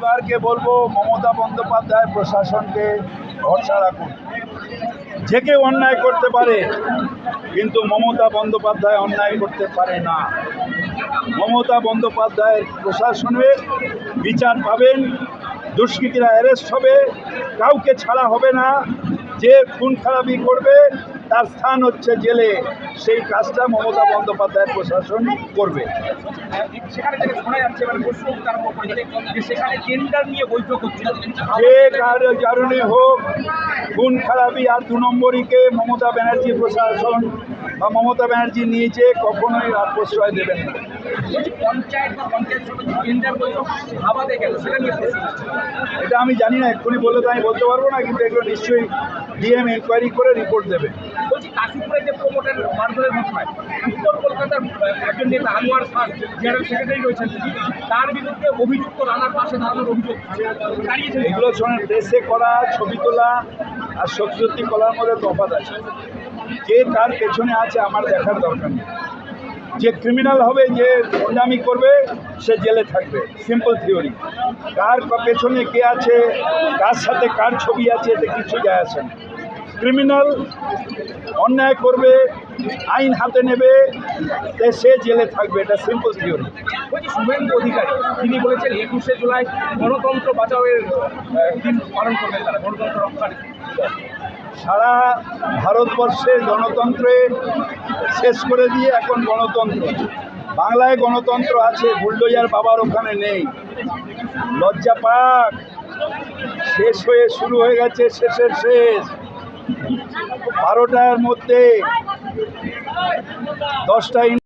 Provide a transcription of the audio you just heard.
পরিবারকে বলব, মমতা বন্দ্যোপাধ্যায় প্রশাসনকে ভরসা রাখুন। যে কেউ অন্যায় করতে পারে, কিন্তু মমতা বন্দ্যোপাধ্যায় অন্যায় করতে পারে না। মমতা বন্দ্যোপাধ্যায়ের প্রশাসনের বিচার পাবেন, দুষ্কৃতীরা অ্যারেস্ট হবে, কাউকে ছাড়া হবে না, যে খুন খারাপি করবে তার স্থান হচ্ছে জেলে। সেই কাজটা মমতা বন্দ্যোপাধ্যায়ের প্রশাসন করবে। যে কারণে হোক খুন খারাপি আর দু নম্বরীকে মমতা ব্যানার্জি প্রশাসন বা মমতা ব্যানার্জি নিয়েছে কখনোই প্রশ্রয় দেবেন না। এটা আমি জানি না এক্ষুনি বলে তো আমি বলতে পারব না কিন্তু এগুলো নিশ্চয়ই ডিএম এনকোয়ারি করে রিপোর্ট দেবে। বলছি, কাশীপুরে যে প্রমোটার মারধরের ঘটনায় উত্তর কলকাতার একজন নেতা আনোয়ার খান জেনারেল সেক্রেটারি রয়েছেন তার বিরুদ্ধে অভিযুক্ত রানার পাশে দাঁড়ানোর অভিযোগ দাঁড়িয়েছেন এগুলো প্রেসে করা, ছবি তোলা আর সত্যি কলার মধ্যে তফাৎ আছে। যে তার পেছনে আছে, আমার দেখার দরকার নেই। যে ক্রিমিনাল হবে, যে গুন্ডামি করবে, সে জেলে থাকবে। সিম্পল থিওরি কার পেছনে কে আছে, কার সাথে কার ছবি আছে, এতে কিছু যায় আসে না। ক্রিমিনাল অন্যায় করবে আইন হাতে নেবে সে জেলে থাকবে এটা সিম্পল থিওরি শুভেন্দু অধিকারী তিনি বলেছেন একুশে জুলাই গণতন্ত্র বাঁচাওয়ের দিন পালন করবেন তারা গণতন্ত্র রক্ষার। সারা ভারতবর্ষের গণতন্ত্রে শেষ করে দিয়ে এখন গণতন্ত্র। বাংলায় গণতন্ত্র আছে বুলডোজার বাবার ওখানে নেই। লজ্জা পাক। শেষ হয়ে শুরু হয়ে গেছে শেষের শেষ। বারোটার মধ্যে দশটা